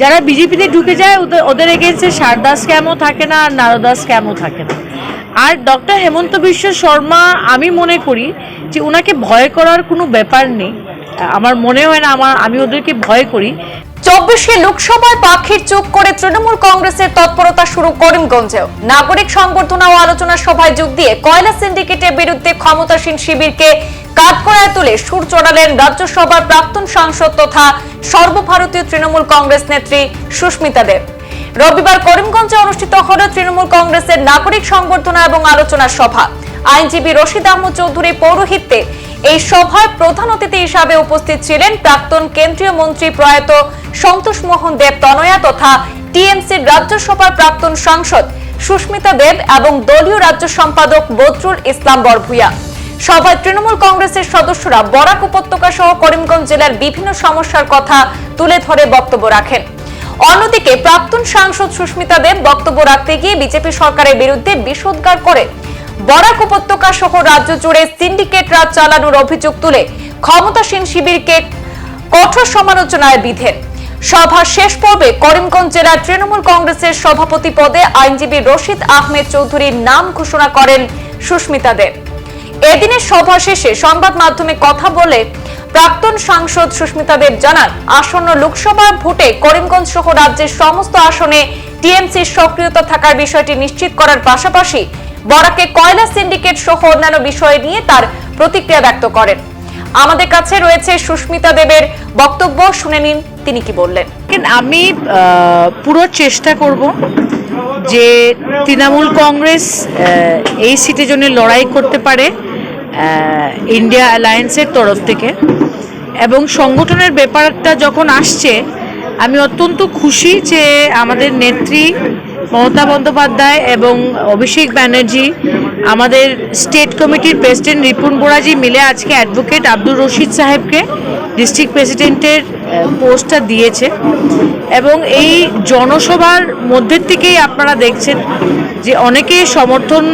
যারা বিজেপিতে ঢুকে যায়, ওদের এগেনস্টে সারদা স্ক্যামও থাকে না, আর নারদা স্ক্যামও থাকে না। আর ডক্টর হেমন্ত বিশ্ব শর্মা, আমি মনে করি যে ওনাকে ভয় করার কোনো ব্যাপার নেই। আমার মনে হয় না, আমার আমি ওদেরকে ভয় করি। চব্বিশে লোকসভায় পাখির চোখ করে তৃণমূল কংগ্রেসের তৎপরতা শুরু করিমগঞ্জেও। নাগরিক সংবর্ধনা ও আলোচনা সভায় যোগ দিয়ে কয়লা সিন্ডিকেটের বিরুদ্ধে ক্ষমতাসীন শিবিরকে কাঠগড়ায় তুলে সুর চড়ালেন রাজ্যসভার প্রাক্তন সাংসদ তথা সর্বভারতীয় তৃণমূল কংগ্রেস নেত্রী সুস্মিতা দেব। রবিবার করিমগঞ্জে অনুষ্ঠিত হল তৃণমূল কংগ্রেসের নাগরিক সংবর্ধনা এবং আলোচনা সভা। আইনজীবী রশিদ আহমদ চৌধুরী পৌরোহিত্যে এই সভায় প্রধান অতিথি হিসাবে উপস্থিত ছিলেন প্রাক্তন কেন্দ্রীয় মন্ত্রী প্রয়াত সন্তোষ মোহন দেব তনয়া তথা টিএমসির রাজ্যসভার প্রাক্তন সাংসদ সুস্মিতা দেব এবং দলীয় রাজ্য সম্পাদক বদরুল ইসলাম বরভুইয়া। সভায় তৃণমূল কংগ্রেসের সদস্যরা বরাক উপত্যকা সহ করিমগঞ্জ জেলার বিভিন্ন সমস্যার কথা তুলে ধরে বক্তব্য রাখেন। অন্যদিকে প্রাক্তন সাংসদ সুস্মিতা দেব বক্তব্য রাখতে গিয়ে বিজেপি সরকারের বিরুদ্ধে বিষোদ্গার করে। বরাক উপত্যকা সহ রাজ্য জুড়ে সিন্ডিকেট রাজ চালানোর অভিযোগ তুলে ক্ষমতাসীন শিবিরকে কঠোর সমালোচনায় বিধেন। সভা শেষ পর্বে করিমগঞ্জ জেলার তৃণমূল কংগ্রেসের সভাপতি পদে আইনজীবী রশিদ আহমেদ চৌধুরীর নাম ঘোষণা করেন সুস্মিতা দেব। এদিনের সভা শেষে সংবাদ মাধ্যমে কথা বলে প্রাক্তন সাংসদ সুস্মিতা দেব জানান, আসন্ন লোকসভা ভোটে করিমগঞ্জ সহ রাজ্যের সমস্ত আসনে টিএমসির সক্রিয়তা থাকার বিষয়টি নিশ্চিত করার পাশাপাশি বরাকে কয়লা সিন্ডিকেট সহ অন্যান্য বিষয় নিয়ে তার প্রতিক্রিয়া ব্যক্ত করেন। আমাদের কাছে রয়েছে সুস্মিতা দেবের বক্তব্য, শুনে নিন তিনি কি বললেন। আমি পুরো চেষ্টা করব যে তৃণমূল কংগ্রেস এই সিটের জন্য লড়াই করতে পারে। ইন্ডিয়া অ্যালায়েন্সের তরফ থেকে। এবং সংগঠনের ব্যাপারটা যখন আসছে, আমি অত্যন্ত খুশি যে আমাদের নেত্রী মমতা বন্দ্যোপাধ্যায় এবং অভিষেক ব্যানার্জি, আমাদের স্টেট কমিটির প্রেসিডেন্ট রিপুন বোরাজি মিলে আজকে অ্যাডভোকেট আব্দুর রশিদ সাহেবকে ডিস্ট্রিক্ট প্রেসিডেন্টের পোস্টটা দিয়েছে। এবং এই জনসভার মধ্যের থেকেই আপনারা দেখছেন যে অনেকে সমর্থন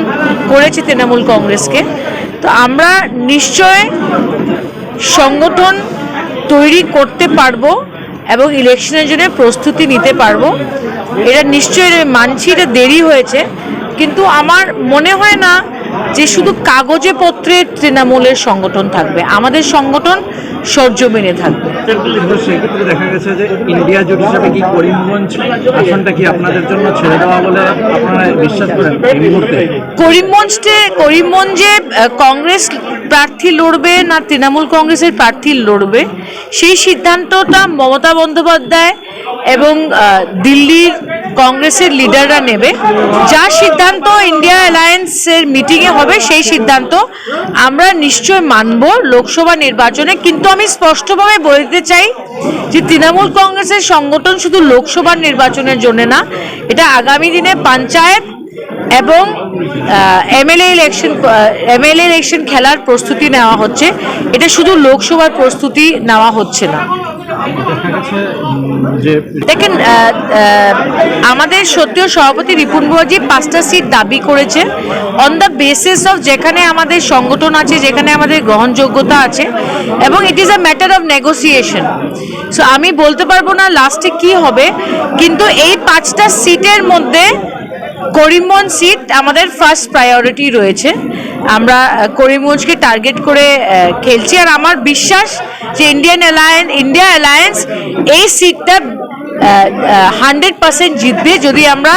করেছে তৃণমূল কংগ্রেসকে। তো আমরা নিশ্চয় সংগঠন তৈরি করতে পারব এবং ইলেকশনের জন্য প্রস্তুতি নিতে পারব। এটা নিশ্চয়ই মানছি, এটা দেরি হয়েছে। কিন্তু আমার মনে হয় না যে শুধু কাগজে পত্রে তৃণমূলের সংগঠন থাকবে আমাদের সংগঠন সরজমিনে থাকবে। সেক্ষেত্রে দেখা গেছে যে ইন্ডিয়া জোট হিসাবে কি করিমগঞ্জ আসনটা কি আপনাদের জন্য ছেড়ে দেওয়া বলে আপনারা বিশ্বাস করেন করিমগঞ্জে করিমগঞ্জে কংগ্রেস প্রার্থী লড়বে না তৃণমূল কংগ্রেসের প্রার্থী লড়বে সেই সিদ্ধান্তটা মমতা বন্দ্যোপাধ্যায় এবং দিল্লির কংগ্রেসের লিডাররা নেবে। যা সিদ্ধান্ত ইন্ডিয়া অ্যালায়েন্সের মিটিংয়ে হবে, সেই সিদ্ধান্ত আমরা নিশ্চয় মানব লোকসভা নির্বাচনে। কিন্তু আমি স্পষ্টভাবে বলে দিতে চাই যে তৃণমূল কংগ্রেসের সংগঠন শুধু লোকসভা নির্বাচনের জন্য না, এটা আগামী দিনে পঞ্চায়েত এবং এমএলএ ইলেকশন এমএলএ ইলেকশন খেলার প্রস্তুতি নেওয়া হচ্ছে। এটা শুধু লোকসভার প্রস্তুতি নেওয়া হচ্ছে না। দেখেন আমাদের সত্যিও সভাপতি রিপুন বুয়াজি পাঁচটা সিট দাবি করেছে। অন দ্য বেসিস অফ যেখানে আমাদের সংগঠন আছে, যেখানে আমাদের গ্রহণযোগ্যতা আছে, এবং it is a matter of negotiation so আমি বলতে পারব না লাস্টে কি হবে, কিন্তু এই পাঁচটা সিটের মধ্যে করিমগঞ্জ সিট আমাদের ফার্স্ট প্রায়োরিটি রয়েছে। আমরা করিমগঞ্জকে টার্গেট করে খেলছি। আর আমার বিশ্বাস যে ইন্ডিয়ান অ্যালায়েন্স ইন্ডিয়া অ্যালায়েন্স এই সিটটা হান্ড্রেড পার্সেন্ট জিতবে যদি আমরা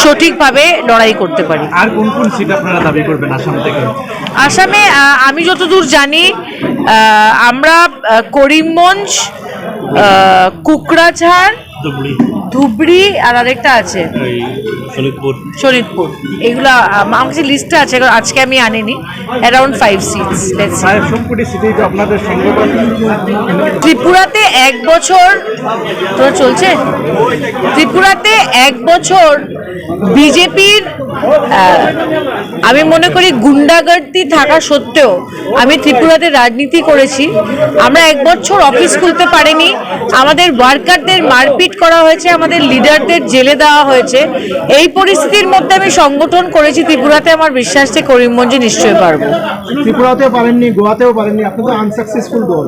সঠিকভাবে লড়াই করতে পারি। আর কোন কোন সিট আপনারা দাবি করবেন আসাম থেকে? আসামে আমি যতদূর জানি আমরা করিমগঞ্জ আহ, কুকরাঝাড় ধুবড়ি। আর আরেকটা আছে। শরীরপুর এগুলো আমার কাছে লিস্টে আছে আজকে আমি আনিনি। অ্যারাউন্ড ফাইভ সিটস ত্রিপুরাতে এক বছর তো চলছে? ত্রিপুরাতে এক বছর বিজেপির আমি মনে করি গুন্ডাগার্দি থাকা সত্ত্বেও আমি ত্রিপুরাতে রাজনীতি করেছি। আমরা এক বছর অফিস খুলতে পারিনি। আমাদের ওয়ার্কারদের মারপিট করা হয়েছে আমাদের লিডারদের জেলে দেওয়া হয়েছে। এই পরিস্থিতির মধ্যে আমি সংগঠন করেছি। ত্রিপুরাতে আমার বিশ্বাস যে করিমগঞ্জে নিশ্চয়ই পারব। ত্রিপুরাতেও পারেননি গোয়াতেও পারেননি। আনসাকসেসফুল দল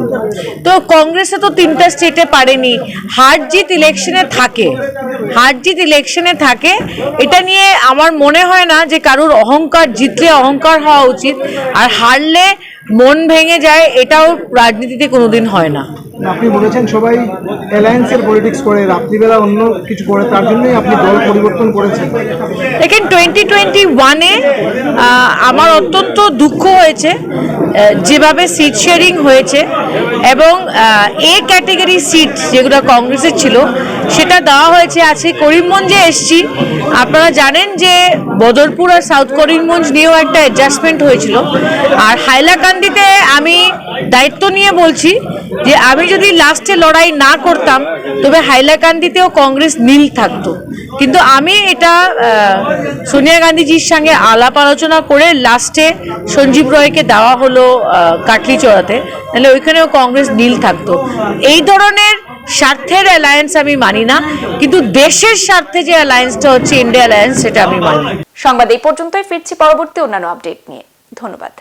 তো কংগ্রেসে তো তিনটা স্টেটে পারেনি। হার জিত ইলেকশনে থাকে। হার জিত ইলেকশনে থাকে। এটা নিয়ে আমার মনে হয় না যে কারোর অহংকার জিতলে অহংকার হওয়া উচিত আর হারলে মন ভেঙে যায় এটাও রাজনীতিতে কোনোদিন হয় না। আপনি বলেছেন সবাই অ্যালায়েন্সের পলিটিক্স করে রাত্রিবেলা অন্য কিছু করে তার জন্যই আপনি দল পরিবর্তন করেছেন। দেখেন টোয়েন্টি টোয়েন্টি ওয়ানে আমার অত্যন্ত দুঃখ হয়েছে যেভাবে সিট শেয়ারিং হয়েছে এবং এ ক্যাটেগরি সিট যেগুলো কংগ্রেসের ছিল সেটা দেওয়া হয়েছে আজকে করিমগঞ্জে এসছি। আপনারা জানেন যে বদরপুর আর সাউথ করিমগঞ্জ নিয়েও একটা অ্যাডজাস্টমেন্ট হয়েছিল। আর হাইলাকান্দিতে আমি দায়িত্ব নিয়ে বলছি যে আমি যদি লাস্টে লড়াই না করতাম, তবে হাইলাকান্দিতেও কংগ্রেস নীল থাকতো। কিন্তু আমি এটা সোনিয়া গান্ধীজির সঙ্গে আলাপ আলোচনা করে লাস্টে সঞ্জীব রয়কে দেওয়া হলো কাটলি চড়াতে তাহলে ওইখানেও কংগ্রেস নীল থাকতো। এই ধরনের স্বার্থের অ্যালায়েন্স আমি মানি না, কিন্তু দেশের স্বার্থে যে অ্যালায়েন্সটা হচ্ছে ইন্ডিয়া অ্যালায়েন্স সেটা আমি মানি। সংবাদ এই পর্যন্তই, ফিরছি পরবর্তী অন্যান্য আপডেট নিয়ে। ধন্যবাদ।